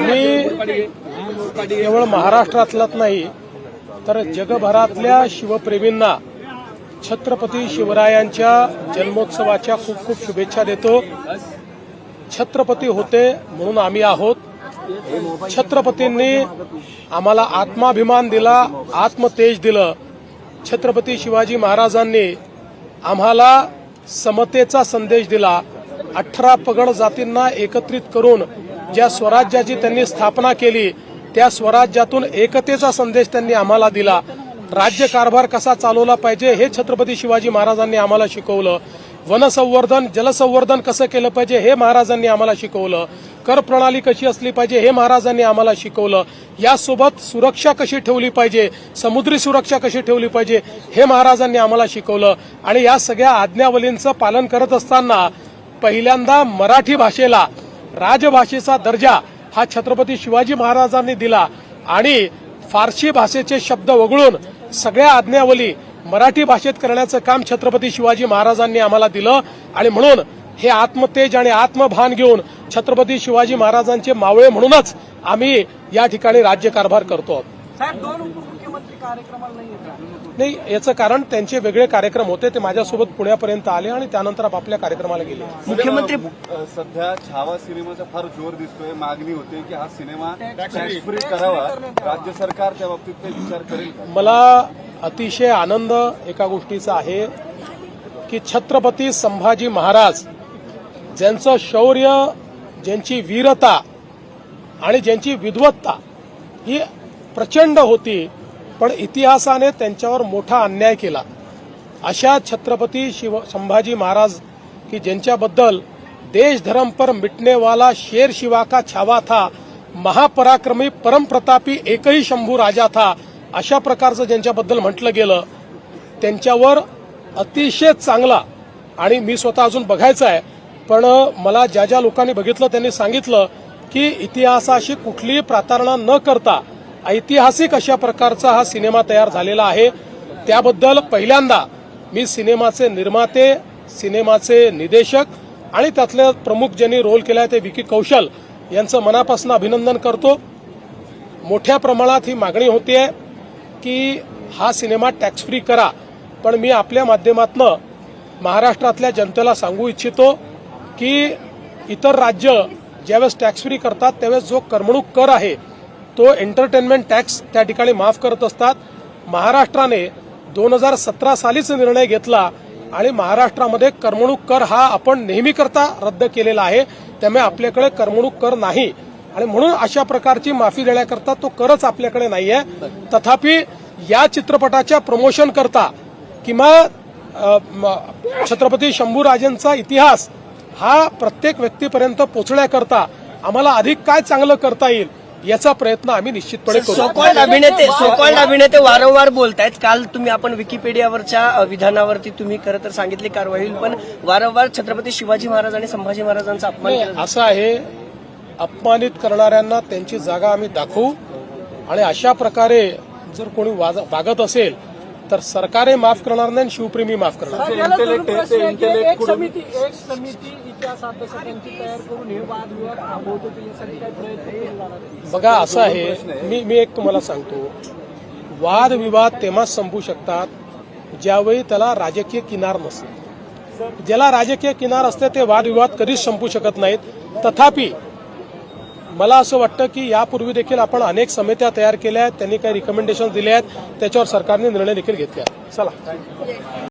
मी केवळ महाराष्ट्रातलाच नाही तर जगभरातल्या शिवप्रेमींना छत्रपती शिवरायांच्या जन्मोत्सवाच्या खूप खूप शुभेच्छा देतो. छत्रपती होते म्हणून आम्ही आहोत. छत्रपतींनी आम्हाला आत्माभिमान दिला आत्मतेज दिलं. छत्रपती शिवाजी महाराजांनी आम्हाला समतेचा संदेश दिला. अठरा पगड जातींना एकत्रित करून ज्या स्वराज्याची त्यांनी स्थापना केली त्या स्वराज्यातून एकतेचा संदेश त्यांनी आम्हाला दिला. राज्यकारभार कसा चालवला पाहिजे हे छत्रपती शिवाजी महाराजांनी आम्हाला शिकवलं. वनसंवर्धन जलसंवर्धन कसं केलं पाहिजे हे महाराजांनी आम्हाला शिकवलं. कर प्रणाली कशी असली पाहिजे हे महाराजांनी आम्हाला शिकवलं. यासोबत सुरक्षा कशी ठेवली पाहिजे समुद्री सुरक्षा कशी ठेवली पाहिजे हे महाराजांनी आम्हाला शिकवलं. आणि या सगळ्या आज्ञावलींचं पालन करत असताना पहिल्यांदा मराठी भाषेला राजभाषेचा दर्जा हा छत्रपती शिवाजी महाराजांनी दिला आणि फारसी भाषेचे शब्द वगळून सगळ्या आज्ञावली मराठी भाषेत करण्याचं काम छत्रपती शिवाजी महाराजांनी आम्हाला दिलं. आणि म्हणून हे आत्मतेज आणि आत्मभान घेऊन छत्रपती शिवाजी महाराजांचे मावळे म्हणूनच आम्ही या ठिकाणी राज्यकारभार करतो. साहेब दोन उपमुख्यमंत्री कार्यक्रमाला नाही याचं कारण त्यांचे वेगळे कार्यक्रम होते ते माझ्यासोबत पुण्यापर्यंत आले आणि त्यानंतर आपापल्या कार्यक्रमाला गेले. मुख्यमंत्री सध्या छावा सिनेमाचा फार जोर दिसतोय. मागणी होते की हा सिनेमा टॅक्स फ्री करावा. राज्य सरकार त्या बाबतीत काही विचार करेल मला अतिशय आनंद एका गोष्टीचा आहे की छत्रपती संभाजी महाराज ज्यांचं शौर्य ज्यांची वीरता आणि ज्यांची विद्वत्ता ही प्रचंड होती पण इतिहासाने त्यांच्यावर मोठा अन्याय केला. अशा छत्रपती शिव संभाजी महाराज की ज्यांच्याबद्दल देश धर्म पर मिटने वाला शेर शिवा का छावा था महापराक्रमी परमप्रतापी एकही शंभू राजा था अशा प्रकारचं ज्यांच्याबद्दल म्हटलं गेलं त्यांच्यावर अतिशय चांगला आणि मी स्वतः अजून बघायचं आहे पण मला ज्या ज्या लोकांनी बघितलं त्यांनी सांगितलं की इतिहासाशी कुठलीही प्रातारणा न करता ऐतिहासिक अशा प्रकारचा हा सिनेमा तयार झालेला आहे. त्याबद्दल पहिल्यांदा मी सिनेमाचे निर्माते सिनेमाचे निदेशक आणि त्यातल्या प्रमुख ज्यांनी रोल केलाय ते विकी कौशल यांचं मनापासून अभिनंदन करतो. मोठ्या प्रमाणात ही मागणी होतीये की हा सिनेमा टॅक्स फ्री करा. पण मी आपल्या माध्यमातनं महाराष्ट्रातल्या जनतेला सांगू इच्छितो की इतर राज्य ज्यावेळेस टॅक्स फ्री करतात त्यावेळेस जो करमणूक कर आहे तो एंटरटेनमेंट टॅक्स त्या ठिकाणी माफ करत असतात. महाराष्ट्राने दोन हजार सतरा सालीच निर्णय घेतला आणि महाराष्ट्रामध्ये करमणूक कर हा आपण नेहमी करता रद्द केलेला आहे. त्यामुळे आपल्याकडे करमणूक कर नाही. आणि म्हणून अशा प्रकारची माफी देण्याकरता तो करच आपल्याकडे नाहीये. तथापि या चित्रपटाच्या प्रमोशन करता किंवा छत्रपती शंभूराजेंचा इतिहास हा प्रत्येक व्यक्तीपर्यंत पोचण्याकरता आम्हाला अधिक काय चांगलं करता येईल? याचा प्रयत्न आम्ही निश्चितपणे करू सोकॉल्ड अभिनेते सोकॉल्ड अभिनेते वारंवार बोलतायत काल तुम्ही आपण विकिपीडियावरच्या विधानावरती तुम्ही खरं तर सांगितली कारवाई होईल पण वारंवार छत्रपती शिवाजी महाराज आणि संभाजी महाराजांचा अपमान. असं आहे अपमानित करणाऱ्यांना त्यांची जागा आम्ही दाखवू आणि अशा प्रकारे जर कोणी वाज- वागत असेल तर सरकारे माफ करणार नाही आणि शिवप्रेमी माफ करणार एक समिती एक समिती इतिहास अभ्यासकांची तयार करून हे वादविवाद थांबवतो यासाठी काही प्रयत्न केले जाणार आहेत? बघा असं आहे. मी मी एक तुम्हाला सांगतो. वादविवाद तेव्हाच संपू शकतात ज्यावेळी त्याला राजकीय किनार नसते. ज्याला राजकीय किनार असते ते वादविवाद कधीच संपू शकत नाहीत. तथापि मला असं वाटतं की यापूर्वी देखील आपण अनेक समित्या तयार केल्या आहेत त्यांनी काही रिकमेंडेशन दिले आहेत त्याच्यावर सरकारने निर्णय देखील घेतले आहेत चला.